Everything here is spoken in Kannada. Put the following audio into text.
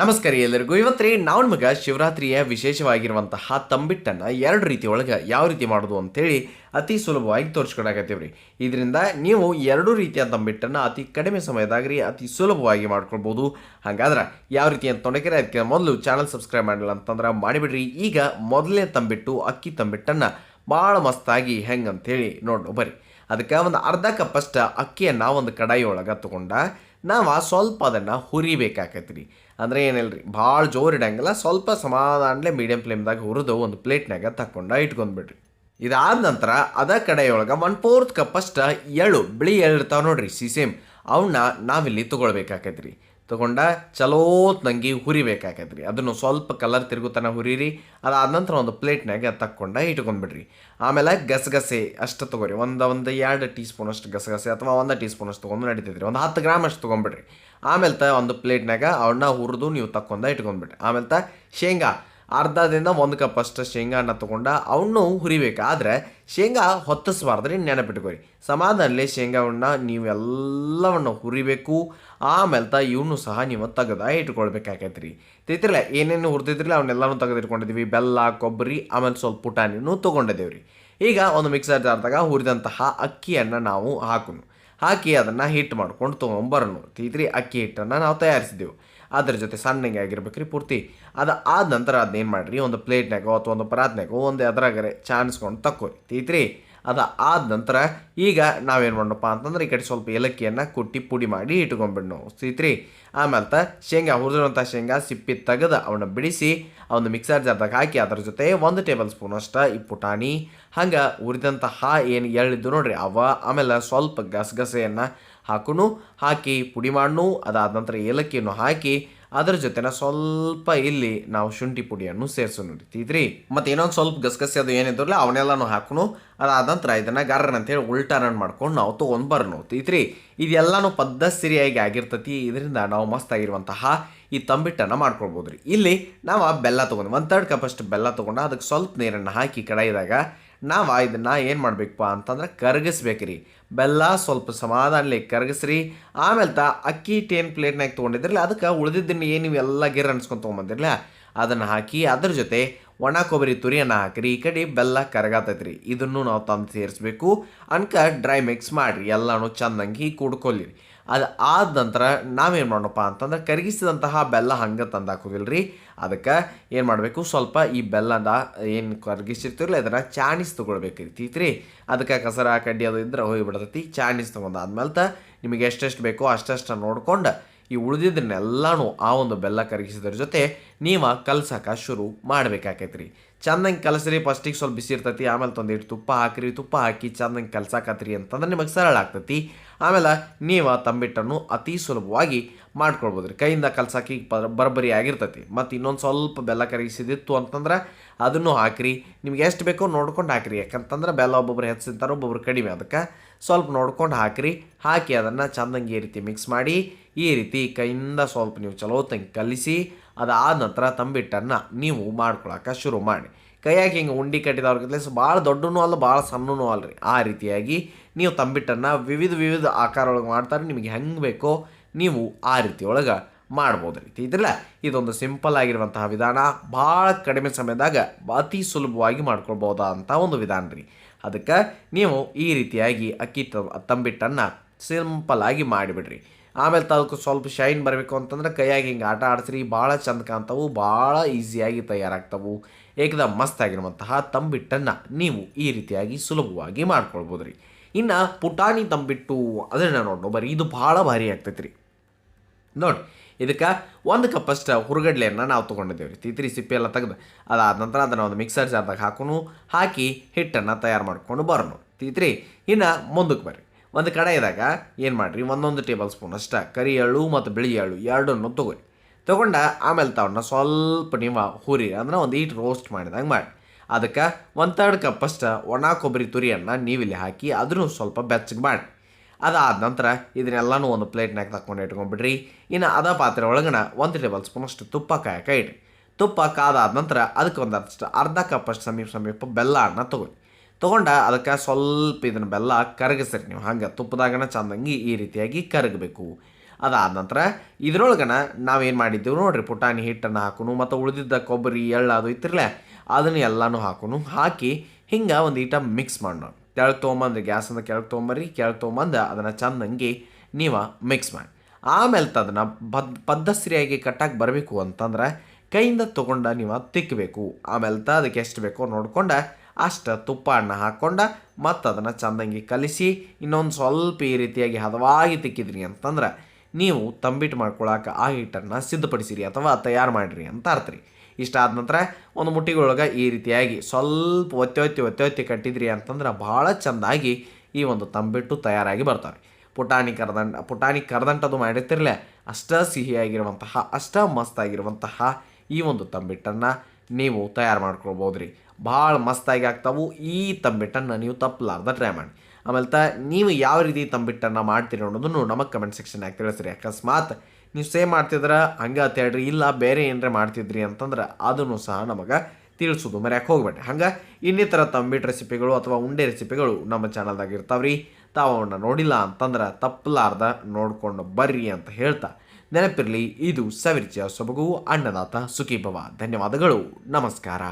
ನಮಸ್ಕಾರ ಎಲ್ಲರಿಗೂ. ಇವತ್ತು ರೀ ನಾವು ನಿಮಗೆ ಶಿವರಾತ್ರಿಯ ವಿಶೇಷವಾಗಿರುವಂತಹ ತಂಬಿಟ್ಟನ್ನು ಎರಡು ರೀತಿ ಒಳಗೆ ಯಾವ ರೀತಿ ಮಾಡೋದು ಅಂತೇಳಿ ಅತಿ ಸುಲಭವಾಗಿ ತೋರಿಸ್ಕೊಡಕತ್ತೀವಿ ರೀ ಇದರಿಂದ ನೀವು ಎರಡು ರೀತಿಯ ತಂಬಿಟ್ಟನ್ನು ಅತಿ ಕಡಿಮೆ ಸಮಯದಾಗ ರೀ ಅತಿ ಸುಲಭವಾಗಿ ಮಾಡ್ಕೊಳ್ಬೋದು. ಹಾಗಾದ್ರೆ ಯಾವ ರೀತಿ ಅಂತ ತೊಡಕಿರ ಅದಕ್ಕೆ ಮೊದಲು ಚಾನಲ್ ಸಬ್ಸ್ಕ್ರೈಬ್ ಮಾಡಿಲ್ಲ ಅಂತಂದ್ರೆ ಮಾಡಿಬಿಡ್ರಿ. ಈಗ ಮೊದಲನೇ ತಂಬಿಟ್ಟು ಅಕ್ಕಿ ತಂಬಿಟ್ಟನ್ನು ಭಾಳ ಮಸ್ತಾಗಿ ಹೆಂಗೆ ಅಂತೇಳಿ ನೋಡೋಣ ಬರ್ರಿ. ಅದಕ್ಕೆ ಒಂದು ಅರ್ಧ ಕಪ್ಪಷ್ಟು ಅಕ್ಕಿಯನ್ನು ಒಂದು ಕಡಾಯಿ ಒಳಗೆ ತೊಗೊಂಡ ನಾವು ಸ್ವಲ್ಪ ಅದನ್ನು ಹುರಿಬೇಕಾಕೈತಿ ರೀ ಅಂದರೆ ಏನಿಲ್ಲ ರೀ ಭಾಳ ಜೋರು ಇಡಂಗಿಲ್ಲ, ಸ್ವಲ್ಪ ಸಮಾಧಾನಲೇ ಮೀಡಿಯಮ್ ಫ್ಲೇಮ್ದಾಗ ಹುರಿದು ಒಂದು ಪ್ಲೇಟ್ನಾಗ ತಕ್ಕೊಂಡು ಇಟ್ಕೊಂಡ್ಬಿಡ್ರಿ. ಇದಾದ ನಂತರ ಅದ ಕಡೆಯೊಳಗೆ ಒನ್ ಫೋರ್ತ್ ಕಪ್ಪಷ್ಟು ಎಳ್ಳು, ಬಿಳಿ ಎಳ್ಳು ಇರ್ತಾವೆ ನೋಡ್ರಿ ಸಿಸೇಮ್ ಅವನ್ನ ನಾವಿಲ್ಲಿ ತೊಗೊಳ್ಬೇಕಾಕೈತಿ ರೀ ತಗೊಂಡ ಚಲೋತ್ ನಂಗೆ ಹುರಿಬೇಕಾಕೈತಿ ರೀ ಅದನ್ನು ಸ್ವಲ್ಪ ಕಲರ್ ತಿರುಗುತನ ಹುರಿರಿ, ಅದಾದ ನಂತರ ಒಂದು ಪ್ಲೇಟ್ನಾಗೆ ತಕ್ಕೊಂಡ ಇಟ್ಕೊಂಡ್ಬಿಡ್ರಿ ಆಮೇಲೆ ಗಸಗಸೆ ಅಷ್ಟು ತೊಗೊರಿ. ಒಂದು ಒಂದು ಎರಡು ಟೀ ಸ್ಪೂನ್ ಅಷ್ಟು ಗಸಗಸೆ ಅಥವಾ ಒಂದು ಟೀ ಸ್ಪೂನ್ ಅಷ್ಟು ತೊಗೊಂಡು ನಡೀತೈತ್ರಿ. ಒಂದು ಹತ್ತು ಗ್ರಾಮ್ ಅಷ್ಟು ತೊಗೊಂಬಿಡ್ರಿ. ಆಮೇಲೆ ತ ಒಂದು ಪ್ಲೇಟ್ನಾಗ ಅವನ್ನ ಹುರಿದು ನೀವು ತಕ್ಕೊಂಡ ಇಟ್ಕೊಂಡ್ಬಿಡ್ರಿ ಆಮೇಲೆ ತ ಶೇಂಗಾ ಅರ್ಧದಿಂದ ಒಂದು ಕಪ್ ಅಷ್ಟು ಶೇಂಗಾನ ತೊಗೊಂಡ ಅವನು ಹುರಿಬೇಕಾದ್ರೆ ಶೇಂಗಾ ಹೊತ್ತಿಸ್ಬಾರ್ದ್ರಿ, ನೆನಪಿಟ್ಕೊರಿ. ಸಮಾಧಾನಲೆ ಶೇಂಗಾವನ್ನ ನೀವೆಲ್ಲವನ್ನು ಹುರಿಬೇಕು. ಆಮೇಲೆ ತ ಇವನು ಸಹ ನೀವು ತೆಗೆದ ಇಟ್ಕೊಳ್ಬೇಕಾಗೈತೆ ರೀ ತಿತ್ರಲ್ಲ ಏನೇನು ಹುರಿದಿದ್ರಲ್ಲ ಅವನ್ನೆಲ್ಲನೂ ತೆಗೆದಿಟ್ಕೊಂಡಿದ್ದೀವಿ ಬೆಲ್ಲ ಕೊಬ್ಬರಿ ಆಮೇಲೆ ಸ್ವಲ್ಪ ಪುಟಾಣಿನೂ ತೊಗೊಂಡಿದ್ದೇವೆ ಈಗ ಒಂದು ಮಿಕ್ಸರ್ ಜಾರ್ದಾಗ ಹುರಿದಂತಹ ಅಕ್ಕಿಯನ್ನು ನಾವು ಹಾಕೋಣ ಹಾಕಿ ಅದನ್ನು ಹಿಟ್ಟು ಮಾಡ್ಕೊಂಡು ತೊಗೊಂಬರೋಣ ತೀತ್ರಿ, ಅಕ್ಕಿ ಹಿಟ್ಟನ್ನು ನಾವು ತಯಾರಿಸಿದ್ದೆವು ಅದ್ರ ಜೊತೆ ಸಣ್ಣಗೆ ಆಗಿರ್ಬೇಕು ರೀ ಪೂರ್ತಿ. ಅದು ಆದ ನಂತರ ಅದನ್ನೇನು ಮಾಡಿರಿ? ಒಂದು ಪ್ಲೇಟ್ನಾಗೋ ಅಥವಾ ಒಂದು ಪರಾತ್ನಾಗೋ ಒಂದು ಅದ್ರಾಗರೆ ಚಾನ್ಸ್ಕೊಂಡು ತಕ್ಕೋರಿ. ತೀತ್ರಿ ಅದು ಆದ ನಂತರ ಈಗ ನಾವೇನು ಮಾಡೋಣಪ್ಪ ಅಂತಂದ್ರೆ ಈ ಕಡೆ ಸ್ವಲ್ಪ ಏಲಕ್ಕಿಯನ್ನು ಕುಟ್ಟಿ ಪುಡಿ ಮಾಡಿ ಇಟ್ಕೊಂಡ್ಬಿಡ್ ನಾವು. ಸೀತ್ರಿ ಆಮೇಲೆ ತ ಶೇಂಗಾ ಹುರಿದಿರುವಂಥ ಶೇಂಗಾ ಸಿಪ್ಪಿ ತೆಗೆದು ಅವನ್ನ ಬಿಡಿಸಿ ಅವನ್ನ ಮಿಕ್ಸರ್ ಜಾರ್ದಾಗ ಹಾಕಿ ಅದ್ರ ಜೊತೆ ಒಂದು ಟೇಬಲ್ ಸ್ಪೂನ್ ಅಷ್ಟ ಈ ಪುಟಾಣಿ ಹಂಗೆ ಹುರಿದಂತಹ ಏನು ಎಳ್ಳಿದ್ದು ನೋಡ್ರಿ ಅವ, ಆಮೇಲೆ ಸ್ವಲ್ಪ ಗಸಗಸೆಯನ್ನು ಹಾಕುನು ಹಾಕಿ ಪುಡಿ ಮಾಡೋಣ, ಅದಾದ ನಂತರ ಏಲಕ್ಕಿಯನ್ನು ಹಾಕಿ ಅದರ ಜೊತೆನ ಸ್ವಲ್ಪ ಇಲ್ಲಿ ನಾವು ಶುಂಠಿ ಪುಡಿಯನ್ನು ಸೇರಿಸೋಣ ರೀತಿದ್ರಿ ಮತ್ತು ಇನ್ನೊಂದು ಸ್ವಲ್ಪ ಗಸಗಸೆ ಅದು ಏನಿದ್ರಲ್ಲ ಅವನ್ನೆಲ್ಲನೂ ಹಾಕುನು ಅದಾದ ನಂತರ ಇದನ್ನು ಗರ್ರನ್ ಅಂತೇಳಿ ಉಲ್ಟಾ ರನ್ ಮಾಡ್ಕೊಂಡು ನಾವು ತೊಗೊಂಡು ಬರೋಣ ತೀತ್ರಿ ಇದೆಲ್ಲನೂ ಸಿರಿಯಾಗಿ ಆಗಿರ್ತತಿ, ಇದರಿಂದ ನಾವು ಮಸ್ತಾಗಿರುವಂತಹ ಈ ತಂಬಿಟ್ಟನ್ನು ಮಾಡ್ಕೊಳ್ಬೋದು ಇಲ್ಲಿ ನಾವು ಬೆಲ್ಲ ತೊಗೊಂಡು, ಒಂದು ತರ್ಡ್ ಕಪ್ ಅಷ್ಟು ಬೆಲ್ಲ ತೊಗೊಂಡು ಅದಕ್ಕೆ ಸ್ವಲ್ಪ ನೀರನ್ನು ಹಾಕಿ ಕಡಾಯಿದಾಗ ನಾವು ಇದನ್ನು ಏನು ಮಾಡಬೇಕಪ್ಪ ಅಂತಂದ್ರೆ ಕರಗಿಸ್ಬೇಕ್ರಿ. ಬೆಲ್ಲ ಸ್ವಲ್ಪ ಸಮಾಧಾನಲಿ ಕರಗಿಸ್ರಿ. ಆಮೇಲೆ ತ ಅಕ್ಕಿ ಟೇನ್ ಪ್ಲೇಟ್ನಾಗ ತೊಗೊಂಡಿದ್ರಲ್ಲ, ಅದಕ್ಕೆ ಉಳಿದಿದ್ದನ್ನು ಏನು ಎಲ್ಲ ಗಿರ್ ಅನ್ಸ್ಕೊಂಡು ತೊಗೊಂಬಂದಿರಲ್ಲ ಅದನ್ನು ಹಾಕಿ ಅದ್ರ ಜೊತೆ ಒಣ ಕೊಬ್ಬರಿ ತುರಿಯನ್ನು ಹಾಕಿರಿ, ಈ ಕಡೆ ಬೆಲ್ಲ ಕರಗಾತೈತ್ರಿ. ಇದನ್ನು ನಾವು ತಂದು ಸೇರಿಸ್ಬೇಕು. ಅನ್ಕ ಡ್ರೈ ಮಿಕ್ಸ್ ಮಾಡಿರಿ, ಎಲ್ಲನೂ ಚೆಂದಂಗಿ ಕುಡ್ಕೊಲ್ಲಿರಿ ಅದು ಆದ ನಂತರ ನಾವೇನು ಮಾಡೋಣಪ್ಪ ಅಂತಂದ್ರೆ ಕರಗಿಸಿದಂತಹ ಬೆಲ್ಲ ಹಂಗೆ ತಂದು ಹಾಕೋದಿಲ್ಲ ರೀ ಅದಕ್ಕೆ ಏನು ಮಾಡಬೇಕು? ಸ್ವಲ್ಪ ಈ ಬೆಲ್ಲದ ಏನು ಕರಗಿಸಿರ್ತಿರಲ್ಲ ಅದನ್ನು ಚಾಣಿಸ್ ತೊಗೊಳ್ಬೇಕು ರೀ ಅದಕ್ಕೆ ಕಸರ, ಕಡ್ಡಿ ಅದು ಇದ್ರೆ ಹೋಗಿಬಿಡ್ತೈತಿ. ಚಾಣಿಸ್ ತೊಗೊಂಡು ತ ನಿಮಗೆ ಎಷ್ಟೆಷ್ಟು ಬೇಕೋ ಅಷ್ಟಷ್ಟು ನೋಡ್ಕೊಂಡು ಈ ಉಳಿದಿದ್ದನ್ನೆಲ್ಲನೂ ಆ ಒಂದು ಬೆಲ್ಲ ಕರಗಿಸಿದ್ರ ಜೊತೆ ನೀವು ಕಲ್ಸಕ್ಕೆ ಶುರು ಮಾಡಬೇಕಾಕೈತ್ರಿ. ಚಂದಂಗೆ ಕಲಸ್ರಿ ಫಸ್ಟಿಗೆ ಸ್ವಲ್ಪ ಬಿಸಿ ಇರ್ತೈತಿ, ಆಮೇಲೆ ತಂದಿಟ್ಟು ತುಪ್ಪ ಹಾಕಿರಿ, ತುಪ್ಪ ಹಾಕಿ ಚಂದಂಗೆ ಕಲ್ಸಾಕತ್ರಿ ಅಂತಂದ್ರೆ ನಿಮಗೆ ಸರಳ ಆಗ್ತೈತಿ. ಆಮೇಲೆ ನೀವು ತಂಬಿಟ್ಟನ್ನು ಅತಿ ಸುಲಭವಾಗಿ ಮಾಡ್ಕೊಳ್ಬೋದು ರೀ ಕೈಯಿಂದ ಕಲ್ಸಾಕಿ ಬರಬರಿ ಆಗಿರ್ತೈತಿ. ಮತ್ತು ಇನ್ನೊಂದು ಸ್ವಲ್ಪ ಬೆಲ್ಲ ಕರಗಿಸಿದಿತ್ತು ಅಂತಂದ್ರೆ ಅದನ್ನು ಹಾಕಿರಿ. ನಿಮ್ಗೆ ಎಷ್ಟು ಬೇಕೋ ನೋಡ್ಕೊಂಡು ಹಾಕಿರಿ. ಯಾಕಂತಂದ್ರೆ ಬೆಲ್ಲ ಒಬ್ಬೊಬ್ರು ಹೆಚ್ಚಿಂತಾರೆ, ಒಬ್ಬೊಬ್ರು ಕಡಿಮೆ. ಅದಕ್ಕೆ ಸ್ವಲ್ಪ ನೋಡ್ಕೊಂಡು ಹಾಕಿರಿ. ಹಾಕಿ ಅದನ್ನು ಚಂದಂಗೆ ಈ ರೀತಿ ಮಿಕ್ಸ್ ಮಾಡಿ, ಈ ರೀತಿ ಕೈಯಿಂದ ಸ್ವಲ್ಪ ನೀವು ಚಲೋ ತಂಗೆ ಕಲಿಸಿ, ಅದಾದ ನಂತರ ತಂಬಿಟ್ಟನ್ನು ನೀವು ಮಾಡ್ಕೊಳಕ್ಕೆ ಶುರು ಮಾಡಿ. ಕೈಯಾಗಿ ಹಿಂಗೆ ಉಂಡಿ ಕಟ್ಟಿದವ್ರಿಗೆ ಭಾಳ ದೊಡ್ಡನೂ ಅಲ್ಲ ಭಾಳ ಸಣ್ಣನೂ ಅಲ್ಲ ಆ ರೀತಿಯಾಗಿ ನೀವು ತಂಬಿಟ್ಟನ್ನು ವಿವಿಧ ವಿವಿಧ ಆಕಾರ ಒಳಗೆ ಮಾಡ್ತಾರೆ. ನಿಮಗೆ ಹೆಂಗೆ ಬೇಕೋ ನೀವು ಆ ರೀತಿ ಒಳಗೆ ಮಾಡ್ಬೋದು ರೀತಿ ಇದ್ರಲ್ಲ ಇದೊಂದು ಸಿಂಪಲ್ ಆಗಿರುವಂತಹ ವಿಧಾನ ಭಾಳ ಕಡಿಮೆ ಸಮಯದಾಗ ಅತಿ ಸುಲಭವಾಗಿ ಮಾಡ್ಕೊಳ್ಬೋದಾ ಅಂತ ಒಂದು ವಿಧಾನ ರೀ. ಅದಕ್ಕೆ ನೀವು ಈ ರೀತಿಯಾಗಿ ಅಕ್ಕಿ ತಂಬಿಟ್ಟನ್ನು ಸಿಂಪಲ್ ಆಗಿ ಮಾಡಿಬಿಡ್ರಿ. ಆಮೇಲೆ ಅದಕ್ಕೆ ಸ್ವಲ್ಪ ಶೈನ್ ಬರಬೇಕು ಅಂತಂದ್ರೆ ಕೈಯಾಗಿ ಹಿಂಗೆ ಆಟ ಆಡಿಸ್ರಿ, ಭಾಳ ಚಂದ ಕಾಣ್ತವು ಭಾಳ ಈಸಿಯಾಗಿ ತಯಾರಾಗ್ತವು. ಏಕದಮ್ ಮಸ್ತ್ ಆಗಿರುವಂತಹ ತಂಬಿಟ್ಟನ್ನು ನೀವು ಈ ರೀತಿಯಾಗಿ ಸುಲಭವಾಗಿ ಮಾಡ್ಕೊಳ್ಬೋದು ರೀ ಇನ್ನು ಪುಟಾಣಿ ತಂಬಿಟ್ಟು ಅದನ್ನು ನೋಡೋ ಬರೀ ಇದು ಭಾಳ ಭಾರಿ ಆಗ್ತೈತೆ ರೀ ನೋಡಿ ಇದಕ್ಕೆ ಒಂದು ಕಪ್ಪಷ್ಟು ಹುರುಗಡ್ಲೆಯನ್ನು ನಾವು ತೊಗೊಂಡಿದ್ದೇವೆ. ರೀ ತಿತ್ರಿ ಸಿಪ್ಪೆ ಎಲ್ಲ ತೆಗೆದು, ಅದಾದ ನಂತರ ಅದನ್ನು ಒಂದು ಮಿಕ್ಸರ್ ಜಾರ್ದಾಗ ಹಾಕೋನು, ಹಾಕಿ ಹಿಟ್ಟನ್ನು ತಯಾರು ಮಾಡ್ಕೊಂಡು ಬರೋಣ ತಿತ್ರಿ ಇನ್ನು ಮುಂದಕ್ಕೆ ಬರ್ರಿ. ಒಂದು ಕಡೆಯದಾಗ ಏನು ಮಾಡಿರಿ? ಒಂದೊಂದು ಟೇಬಲ್ ಸ್ಪೂನ್ ಅಷ್ಟ ಕರಿ ಎಳ್ಳು ಮತ್ತು ಬಿಳಿ ಎಳ್ಳು ಎರಡನ್ನು ತೊಗೊರಿ. ತೊಗೊಂಡ ಆಮೇಲೆ ತಾವನ್ನ ಸ್ವಲ್ಪ ನೀವು ಹುರಿ, ಅಂದ್ರೆ ಒಂದು ಈಟ್ ರೋಸ್ಟ್ ಮಾಡಿದಂಗೆ ಮಾಡಿ ಅದಕ್ಕೆ ಒಂದು ತರ್ಡ್ ಕಪ್ಪಷ್ಟು ಒಣ ಕೊಬ್ಬರಿ ತುರಿಯನ್ನು ನೀವಿಲ್ಲಿ ಹಾಕಿ ಅದನ್ನು ಸ್ವಲ್ಪ ಬೆಚ್ಚಗೆ ಮಾಡಿ ಅದಾದ ನಂತರ ಇದನ್ನೆಲ್ಲನೂ ಒಂದು ಪ್ಲೇಟ್ನಾಗ ತಕ್ಕೊಂಡು ಇಟ್ಕೊಂಡ್ಬಿಡ್ರಿ ಇನ್ನು ಅದ ಪಾತ್ರೆ ಒಳಗನ ಒಂದು ಟೇಬಲ್ ಸ್ಪೂನ್ ಅಷ್ಟು ತುಪ್ಪ ಕಾಯಕ ಇಡ್ರಿ. ತುಪ್ಪ ಕಾದಾದ ನಂತರ ಅದಕ್ಕೆ ಒಂದು ಅಷ್ಟು ಅರ್ಧ ಕಪ್ಪಷ್ಟು ಸಮೀಪ ಸಮೀಪ ಬೆಲ್ಲ ಅನ್ನ ತೊಗೊಳ್ಳಿ. ತೊಗೊಂಡ ಅದಕ್ಕೆ ಸ್ವಲ್ಪ ಇದನ್ನು ಬೆಲ್ಲ ಕರಗಿಸ್ರಿ. ನೀವು ಹಂಗೆ ತುಪ್ಪದಾಗನ ಚಂದಂಗಿ ಈ ರೀತಿಯಾಗಿ ಕರಗಬೇಕು. ಅದಾದ ನಂತರ ಇದ್ರೊಳಗನ ನಾವೇನು ಮಾಡಿದ್ದೀವಿ ನೋಡ್ರಿ. ಪುಟಾಣಿ ಹಿಟ್ಟನ್ನು ಹಾಕೋನು ಮತ್ತು ಉಳಿದಿದ್ದ ಕೊಬ್ಬರಿ ಎಳ್ಳು ಅದು ಇತ್ತಿರಲೇ ಅದನ್ನು ಎಲ್ಲನೂ ಹಾಕೋನು ಹಾಕಿ ಹಿಂಗೆ ಒಂದು ಈಟ ಮಿಕ್ಸ್ ಮಾಡೋಣ. ಕೆಳಗೆ ತೊಗೊಂಬಂದ್ರಿ ಗ್ಯಾಸಿಂದ ಕೆಳಗೆ ತೊಗೊಂಬರ್ರಿ, ಕೆಳಗೆ ತೊಗೊಂಬಂದು ಅದನ್ನು ಚಂದಂಗೆ ನೀವು ಮಿಕ್ಸ್ ಮಾಡಿ. ಆಮೇಲೆ ಅದನ್ನು ಬದ್ ಪದ್ದಸ್ರಿಯಾಗಿ ಕಟ್ಟಾಗಿ ಬರಬೇಕು ಅಂತಂದ್ರೆ ಕೈಯಿಂದ ತೊಗೊಂಡು ನೀವು ತಿಕ್ಕಬೇಕು ಆಮೇಲೆ ತ ಅದಕ್ಕೆ ಎಷ್ಟು ಬೇಕೋ ನೋಡ್ಕೊಂಡು ಅಷ್ಟು ತುಪ್ಪ ಹಣ್ಣು ಹಾಕ್ಕೊಂಡ ಮತ್ತು ಅದನ್ನು ಚಂದಂಗಿ ಕಲಿಸಿ ಇನ್ನೊಂದು ಸ್ವಲ್ಪ ಈ ರೀತಿಯಾಗಿ ಹದವಾಗಿ ತಿಕ್ಕಿದ್ರಿ ಅಂತಂದ್ರೆ ನೀವು ತಂಬಿಟ್ಟು ಮಾಡ್ಕೊಳಕ್ಕೆ ಆ ಹಿಟ್ಟನ್ನು ಸಿದ್ಧಪಡಿಸಿರಿ ಅಥವಾ ತಯಾರು ಮಾಡಿರಿ ಅಂತ ಅರ್ಥ ರೀ. ಇಷ್ಟ ಆದ ನಂತರ ಒಂದು ಮುಟ್ಟಿಗೊಳಗೆ ಈ ರೀತಿಯಾಗಿ ಸ್ವಲ್ಪ ಒತ್ತಿ ಒತ್ತಿ ಒತ್ತಿ ಒತ್ತಿ ಕಟ್ಟಿದ್ರಿ ಅಂತಂದ್ರೆ ಭಾಳ ಚೆಂದಾಗಿ ಈ ಒಂದು ತಂಬಿಟ್ಟು ತಯಾರಾಗಿ ಬರ್ತಾವೆ ಪುಟಾಣಿ ಕರ್ದಂಟ ಪುಟಾಣಿ ಕರದಂಟದು ಮಾಡಿರ್ತಿರಲೇ, ಅಷ್ಟ ಸಿಹಿಯಾಗಿರುವಂತಹ, ಅಷ್ಟ ಮಸ್ತಾಗಿರುವಂತಹ ಈ ಒಂದು ತಂಬಿಟ್ಟನ್ನು ನೀವು ತಯಾರು ಮಾಡ್ಕೊಳ್ಬೋದು ರೀ ಭಾಳ ಮಸ್ತಾಗಿ ಆಗ್ತಾವು, ಈ ತಂಬಿಟ್ಟನ್ನು ನೀವು ತಪ್ಪಲಾರ್ದ ಟ್ರೈ ಮಾಡಿ. ಆಮೇಲೆ ತ ನೀವು ಯಾವ ರೀತಿ ತಂಬಿಟ್ಟನ್ನು ಮಾಡ್ತೀರಿ ಅನ್ನೋದನ್ನು ನಮಗೆ ಕಮೆಂಟ್ ಸೆಕ್ಷನ್ಯಾಗ ತಿಳಿಸ್ರಿ. ಅಕಸ್ಮಾತ್ ನೀವು ಸೇಮ್ ಮಾಡ್ತಿದ್ರೆ? ಹಂಗೆ ಅತ್ತಾಡ್ರಿ ಇಲ್ಲ, ಬೇರೆ ಏನರ ಮಾಡ್ತಿದ್ರಿ ಅಂತಂದ್ರೆ ಅದನ್ನು ಸಹ ನಮಗೆ ತಿಳಿಸೋದು. ಮರ್ಯಾಕೆ ಹೋಗ್ಬೇಡಿ ಹಂಗೆ ಇನ್ನಿತರ ತಂಬಿಟ್ಟು ರೆಸಿಪಿಗಳು ಅಥವಾ ಉಂಡೆ ರೆಸಿಪಿಗಳು ನಮ್ಮ ಚಾನಲ್ದಾಗ ಇರ್ತಾವ್ರಿ. ತಾವು ಅವನ್ನ ನೋಡಿಲ್ಲ ಅಂತಂದ್ರೆ ತಪ್ಪಲಾರ್ದ ನೋಡ್ಕೊಂಡು ಬರ್ರಿ ಅಂತ ಹೇಳ್ತಾ. ನೆನಪಿರಲಿ, ಇದು ಸವಿರ್ಜಿಯ ಸೊಬಗು, ಅನ್ನದಾತ ಸುಖೀಭವ. ಧನ್ಯವಾದಗಳು. ನಮಸ್ಕಾರ.